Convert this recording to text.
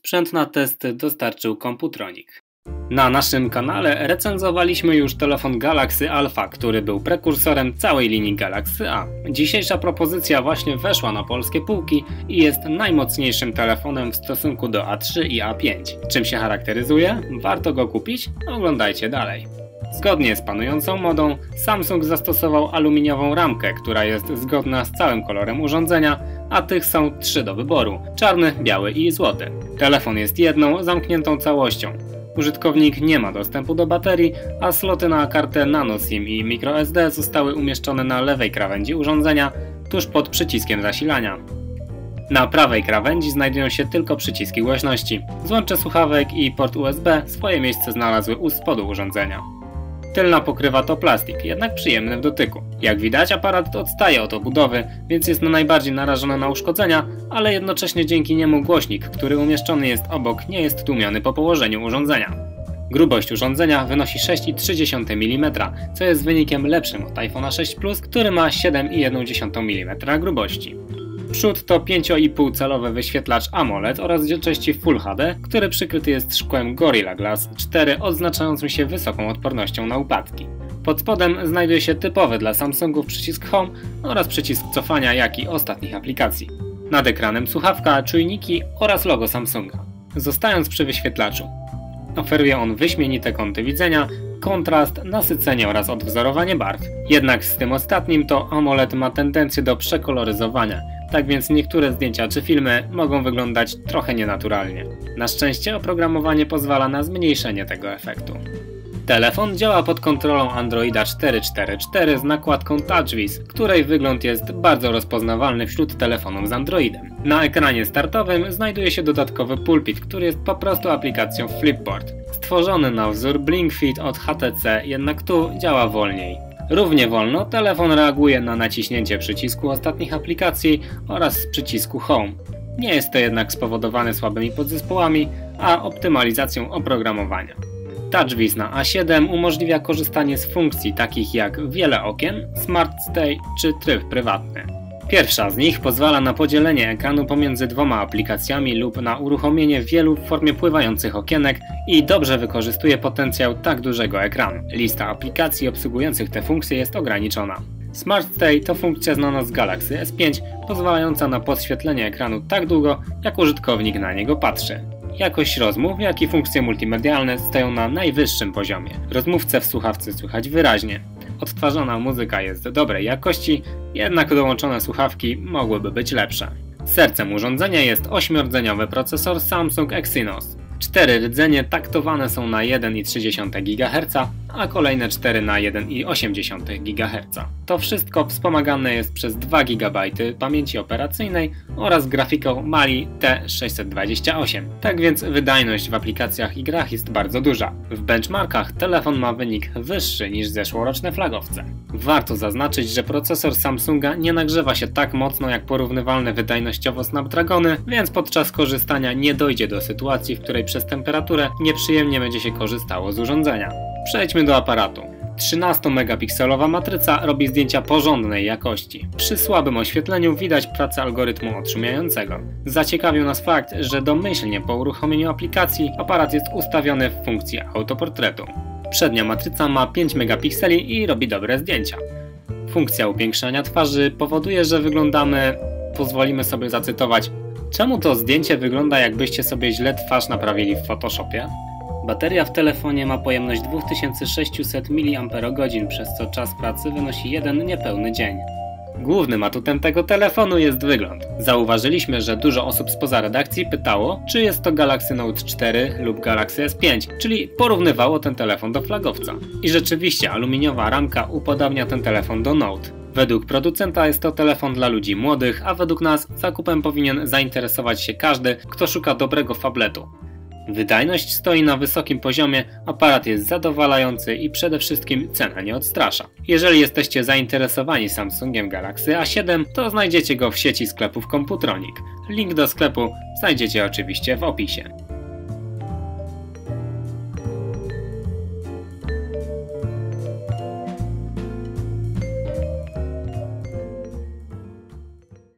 Sprzęt na testy dostarczył Computronic. Na naszym kanale recenzowaliśmy już telefon Galaxy Alpha, który był prekursorem całej linii Galaxy A. Dzisiejsza propozycja właśnie weszła na polskie półki i jest najmocniejszym telefonem w stosunku do A3 i A5. Czym się charakteryzuje? Warto go kupić? Oglądajcie dalej. Zgodnie z panującą modą, Samsung zastosował aluminiową ramkę, która jest zgodna z całym kolorem urządzenia, a tych są trzy do wyboru: czarny, biały i złoty. Telefon jest jedną, zamkniętą całością. Użytkownik nie ma dostępu do baterii, a sloty na kartę NanoSIM i microSD zostały umieszczone na lewej krawędzi urządzenia, tuż pod przyciskiem zasilania. Na prawej krawędzi znajdują się tylko przyciski głośności. Złącze słuchawek i port USB swoje miejsce znalazły u spodu urządzenia. Tylna pokrywa to plastik, jednak przyjemny w dotyku. Jak widać aparat odstaje od obudowy, więc jest najbardziej narażony na uszkodzenia, ale jednocześnie dzięki niemu głośnik, który umieszczony jest obok, nie jest tłumiony po położeniu urządzenia. Grubość urządzenia wynosi 6,3 mm, co jest wynikiem lepszym od iPhone 6 Plus, który ma 7,1 mm grubości. Przód to 5,5 calowy wyświetlacz AMOLED oraz dzielczości Full HD, który przykryty jest szkłem Gorilla Glass 4 odznaczającym się wysoką odpornością na upadki. Pod spodem znajduje się typowy dla Samsungów przycisk Home oraz przycisk cofania, jak i ostatnich aplikacji. Nad ekranem słuchawka, czujniki oraz logo Samsunga. Zostając przy wyświetlaczu. Oferuje on wyśmienite kąty widzenia, kontrast, nasycenie oraz odwzorowanie barw. Jednak z tym ostatnim to AMOLED ma tendencję do przekoloryzowania, tak więc niektóre zdjęcia czy filmy mogą wyglądać trochę nienaturalnie. Na szczęście oprogramowanie pozwala na zmniejszenie tego efektu. Telefon działa pod kontrolą Androida 444 z nakładką TouchWiz, której wygląd jest bardzo rozpoznawalny wśród telefonów z Androidem. Na ekranie startowym znajduje się dodatkowy pulpit, który jest po prostu aplikacją Flipboard. Stworzony na wzór BlinkFit od HTC, jednak tu działa wolniej. Równie wolno telefon reaguje na naciśnięcie przycisku ostatnich aplikacji oraz przycisku Home. Nie jest to jednak spowodowane słabymi podzespołami, a optymalizacją oprogramowania. TouchWiz na A7 umożliwia korzystanie z funkcji takich jak wiele okien, Smart Stay czy tryb prywatny. Pierwsza z nich pozwala na podzielenie ekranu pomiędzy dwoma aplikacjami lub na uruchomienie wielu w formie pływających okienek i dobrze wykorzystuje potencjał tak dużego ekranu. Lista aplikacji obsługujących te funkcje jest ograniczona. Smart Stay to funkcja znana z Galaxy S5, pozwalająca na podświetlenie ekranu tak długo, jak użytkownik na niego patrzy. Jakość rozmów, jak i funkcje multimedialne stoją na najwyższym poziomie. Rozmówcę w słuchawce słychać wyraźnie. Odtwarzana muzyka jest dobrej jakości, jednak dołączone słuchawki mogłyby być lepsze. Sercem urządzenia jest 8-rdzeniowy procesor Samsung Exynos. Cztery rdzenie taktowane są na 1,3 GHz, a kolejne 4 na 1,8 GHz. To wszystko wspomagane jest przez 2 GB pamięci operacyjnej oraz grafiką Mali T628. Tak więc wydajność w aplikacjach i grach jest bardzo duża. W benchmarkach telefon ma wynik wyższy niż zeszłoroczne flagowce. Warto zaznaczyć, że procesor Samsunga nie nagrzewa się tak mocno jak porównywalne wydajnościowo Snapdragony, więc podczas korzystania nie dojdzie do sytuacji, w której przez temperaturę nieprzyjemnie będzie się korzystało z urządzenia. Przejdźmy do aparatu. 13-megapikselowa matryca robi zdjęcia porządnej jakości. Przy słabym oświetleniu widać pracę algorytmu odszumiającego. Zaciekawił nas fakt, że domyślnie po uruchomieniu aplikacji aparat jest ustawiony w funkcji autoportretu. Przednia matryca ma 5 megapikseli i robi dobre zdjęcia. Funkcja upiększania twarzy powoduje, że wyglądamy, pozwolimy sobie zacytować, czemu to zdjęcie wygląda jakbyście sobie źle twarz naprawili w Photoshopie? Bateria w telefonie ma pojemność 2600 mAh, przez co czas pracy wynosi jeden niepełny dzień. Głównym atutem tego telefonu jest wygląd. Zauważyliśmy, że dużo osób spoza redakcji pytało, czy jest to Galaxy Note 4 lub Galaxy S5, czyli porównywało ten telefon do flagowca. I rzeczywiście aluminiowa ramka upodabnia ten telefon do Note. Według producenta jest to telefon dla ludzi młodych, a według nas zakupem powinien zainteresować się każdy, kto szuka dobrego fabletu. Wydajność stoi na wysokim poziomie, aparat jest zadowalający i przede wszystkim cena nie odstrasza. Jeżeli jesteście zainteresowani Samsungiem Galaxy A7, to znajdziecie go w sieci sklepów Computronic. Link do sklepu znajdziecie oczywiście w opisie.